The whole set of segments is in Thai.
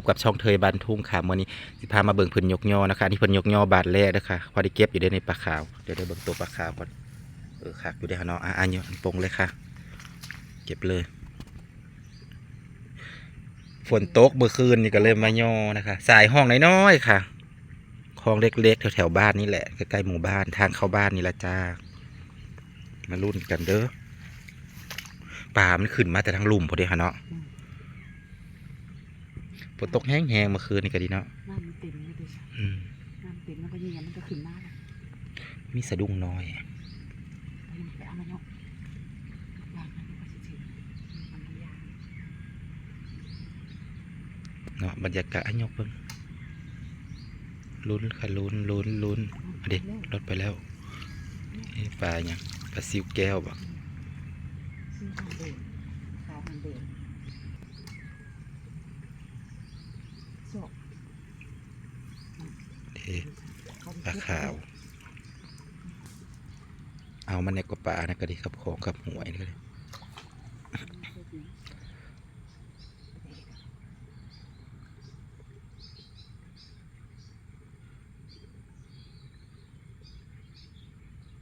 บกับช่องเทยบันทุ่งค่ะมื่อนี้สิพามาเบิ่งเพิ่นยกยอนะคะนี่เพิ่นยกยอบาทแรกนะคะพอได้เก็บอยู่ได้ในปลาขาวเดี๋ยวได้เบิ่งตัวปลาขาวก่อนเออคักอยู่ได้ค่ะเนาะอะอันยอันปงเลยค่ะ เก็บเลย ฝนตกเมื่อคืนนี่ก็เลยมายอนะคะ สายห้องน้อยๆค่ะคลองเล็กๆแถวๆบ้านนี่แหละใกล้ๆหมู่บ้านทางเข้าบ้านนี่ละจ้ามาลุ้นกันเด้อป่ามันขึ้นมาแต่ทางลุ่มพอดีค่ะเนาะ ฝนตกแห้งๆเมื่อคืนนี่ก็ดีเนาะน้ำมันเต็มเลยดิฉันอืมน้ำเต็มแล้วก็ยิงมันก็ขึ้นมาแล้วมีสะดุ้งน้อยไปไปเอามาเนาะวางมันก็สิถึงมันมันยางเนาะบรรยากาศอันยกเบิ่งลุ้นค่ะลุ้นลุ้นลุ้นเอาดิรถไปแล้วเอ๊ะปลาเนี่ยงปลาซิวแก้วบ่ซื้อทางเดินขาทางเดินโซ่ เอ๊ะ ปลาขาว เอามันเนี่ยก็ปลานะก็ดีครับของกับหวยนี่ก็ดี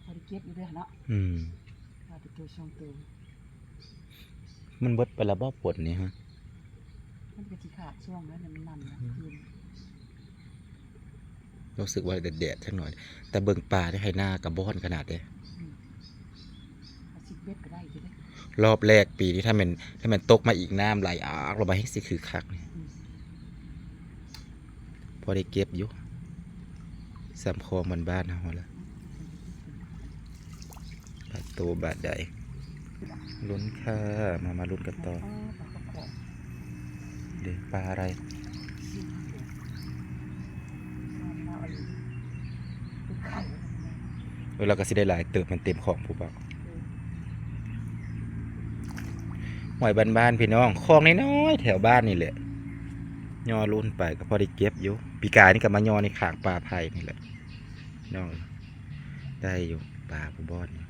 พอได้เก็บอยู่ด้วยเนาะอืมเราไปตัวช่องตัวมันเบิดไปแล้วบ่ผลนี่ฮะ มันก็สิขาดช่วงแล้วเนี่ยมันนำนะคืนรู้สึกว่าแดดๆสักหน่อย แต่เบิ่งปลาได้ให้หน้ากับบ้อนขนาดเด้เอาสิบเบ็ดก็ได้อยู่เด้รอบแรกปีนี้ถ้ามันถ้ามันตกมาอีกน้ำไหลอากลงมาให้สิคือคักนี่อืมพอได้เก็บอยู่สามคลองมันบ้านเฮาละบาดโตบาดใดลุ้นค่ะ มามาลุ้นกันต่อ อ๋อปลากระป๋อง เดี๋ยวปลาอะไรเอามาเอเลยไปขายแล้วลาก็สิได้หลายเติบมันเต็มของผู้เบาหอยบ้านๆพี่น้องคลองน้อยๆแถวบ้านนี่แหละย่อรุ่นไปก็พอได้เก็บอยู่ปีกายนี่ก็มาย่อในขางปลาไผ่นี่แหละน้องได้อยู่ปลาผู้บอนนี่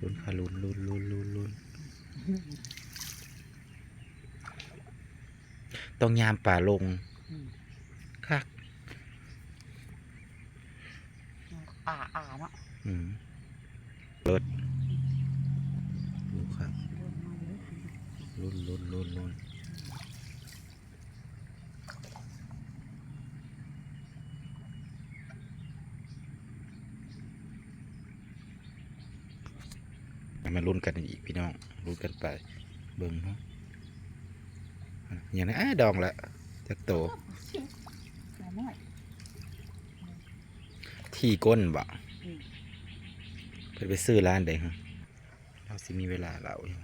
ลุ้นค่ะลุ้นลุ้นลุ้นลุ้นลุ้นต้องยามป่าลงอืมคักอ่าอ่าเนาะอืมรถดูครับเดินมาเลยลุ้นลุ้นลุ้นลุ้น มาลุ้นกันอีกพี่น้องลุ้นกันไปเบิ่งเนาะอย่างนั้นอ้าดองละจักโตที่ก้นบ่เพิ่นไปซื้อร้านใดฮะเราสิมีเวลาเราอยู่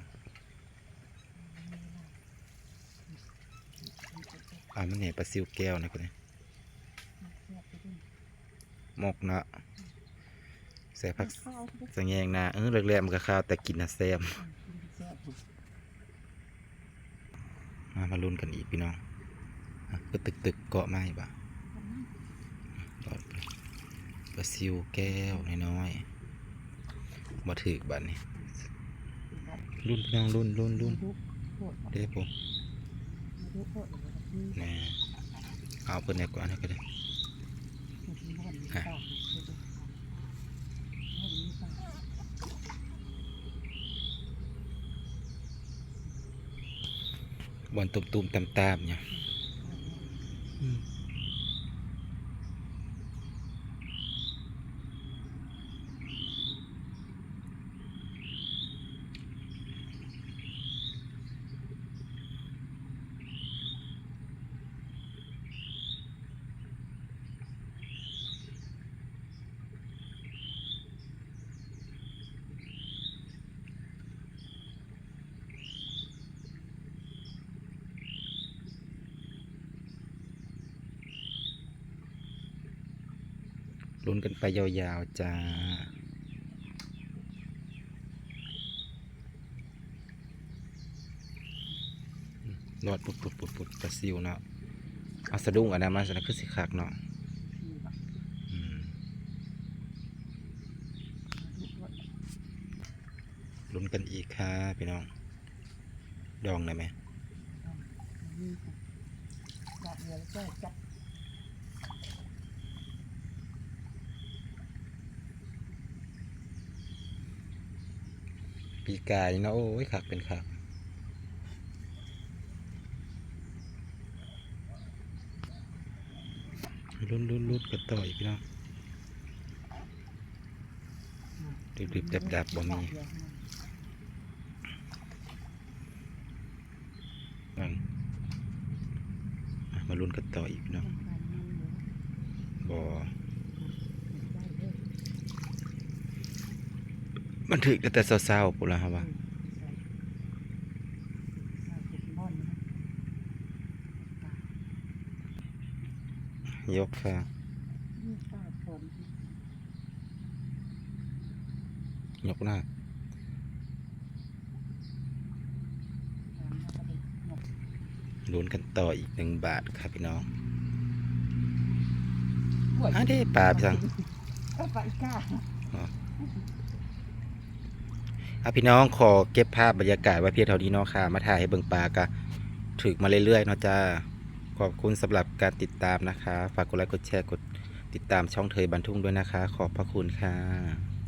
อ่ามันเนี่ยปลาซิวแก้วนะคนนี้หมกเนาะ ใส่ผักข้าวไปด้วยสังแยงนาเออแรกๆมันก็ข้าวแต่กินนะแซมเสียบอยู่มามาลุ้นกันอีกพี่น้องอะก็ตึกตึกๆเกาะไม้บ่รอดไปปลาซิวแก้วน้อยๆมาถือบัดนี้รุ่นพี่น้องรุ่นรุ่นรุ่นลูกโคตรเด้อผมลูกโคตรเลยที่แน่เอาเพิ่นแน่กว่านะก็ได้ ที่บ้านมีปลาเลยบ้านมีปลา บอลตุ่มๆตามๆเนี่ย ลุ้นกันไปยาวๆจ้ารอดปุดปุดปุดปุดปลาซิวเนาะเอาสะดุ้งอันนั้นมาสนะคือสิคักเนาะลุ้นกันอีกค่ะพี่น้อง ดองได้ไหมนี่ค่ะจับเรือแล้วก็จับ ปีกายเนาะโอ้ยคักเป็นคักรุ่นรุ่นรุ่นก็ต่อยพี่น้องดิบๆดับๆบ่มีนั่นอะมารุ่นกันต่ออีกพี่น้องบ่ มันถึกแต่เศร้าๆปุ่นละครับว่า ยกค่ะยกหน้าลุ้นกันต่ออีกหนึ่งบาทครับพี่น้องอะเด้ปลาพี่สังก็ปลาอีก้า อะพี่น้องขอเก็บภาพบรรยากาศไว้เพียงเท่านี้เนาะค่ะ มาถ่ายให้เบิ่งปลากะถึกมาเรื่อยๆเนาะจ้าขอบคุณสำหรับการติดตามนะคะ ฝากกดไลค์กดแชร์กดติดตามช่องเทยบันทุ่งด้วยนะคะ ขอบพระคุณค่ะ